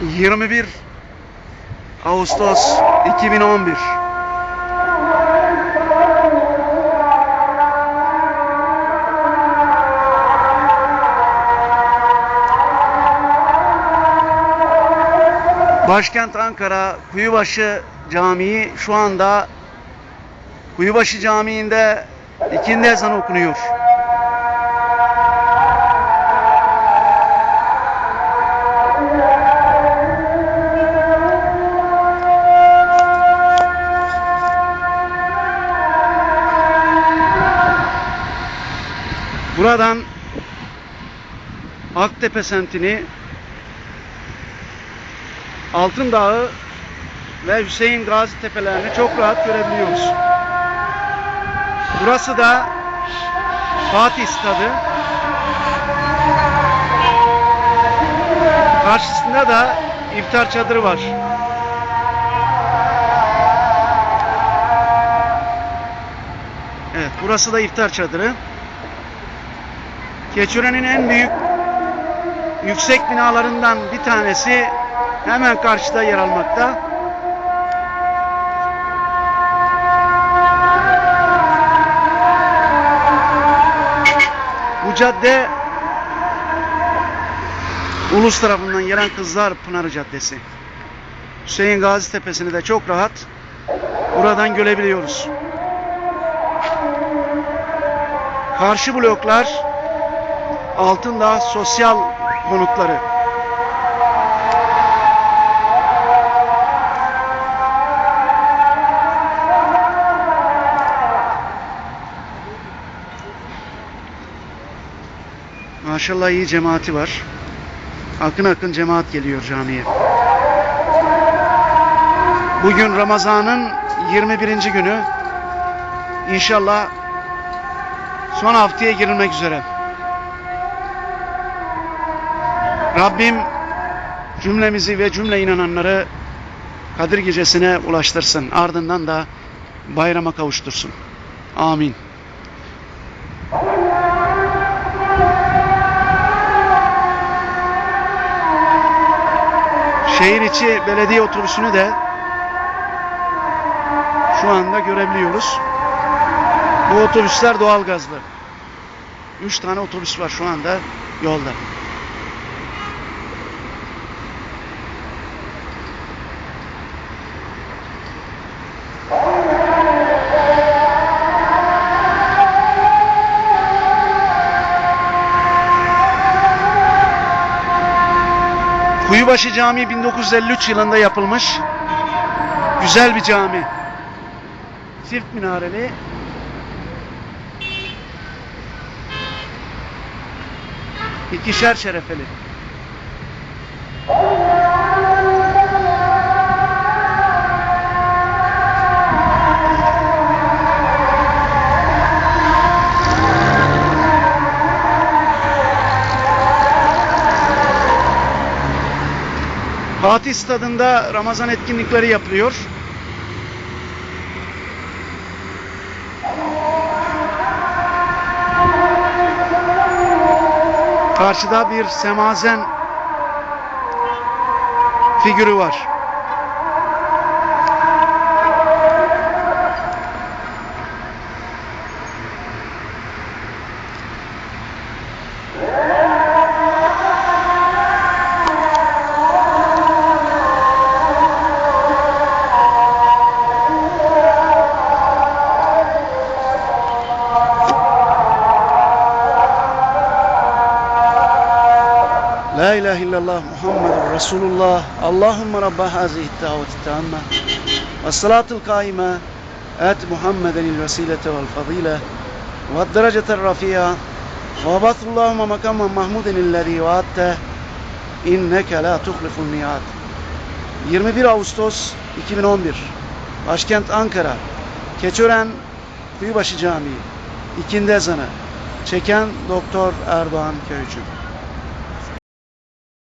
21 Ağustos 2011 Başkent Ankara Kuyubaşı Camii şu anda Kuyubaşı Camii'nde ikindi ezanı okunuyor. Buradan Aktepe semtini Altın Dağı ve Hüseyin Gazi tepelerini çok rahat görebiliyoruz. Burası da Fatih Stadı. Karşısında da iftar çadırı var. Evet, burası da iftar çadırı. Keçören'in en büyük yüksek binalarından bir tanesi hemen karşıda yer almakta. Bu cadde Ulus tarafından gelen Kızlar Pınarı Caddesi. Hüseyin Gazi Tepesi'ni de çok rahat buradan görebiliyoruz. Karşı bloklar Altındağ Sosyal Konutları. Maşallah iyi cemaati var. Akın akın cemaat geliyor camiye. Bugün Ramazan'ın 21. günü. İnşallah son haftaya girilmek üzere. Rabbim cümlemizi ve cümle inananları Kadir gecesine ulaştırsın. Ardından da bayrama kavuştursun. Amin. Şehir içi belediye otobüsünü de şu anda görebiliyoruz. Bu otobüsler doğalgazlı. 3 tane otobüs var şu anda yolda. Kuyubaşı Camii 1953 yılında yapılmış. Güzel bir cami. Çift minareli. İkişer şerefeli. Fatih Stadında Ramazan etkinlikleri yapılıyor. Karşıda bir semazen figürü var. La ilahe illallah Muhammedur Resulullah. Allahümme rabba hazihi daveti tamme. Ve salatul kaime. Et Muhammeden il vesilete vel fadile. Ve derecetel rafiya. Ve bathullahümme makamen mahmuden illezi vaatte. İnneke la tuhliful miad. 21 Ağustos 2011. Başkent Ankara. Keçören Kuyubaşı Camii. İkindi ezanı. Çeken Doktor Erdoğan Köycü.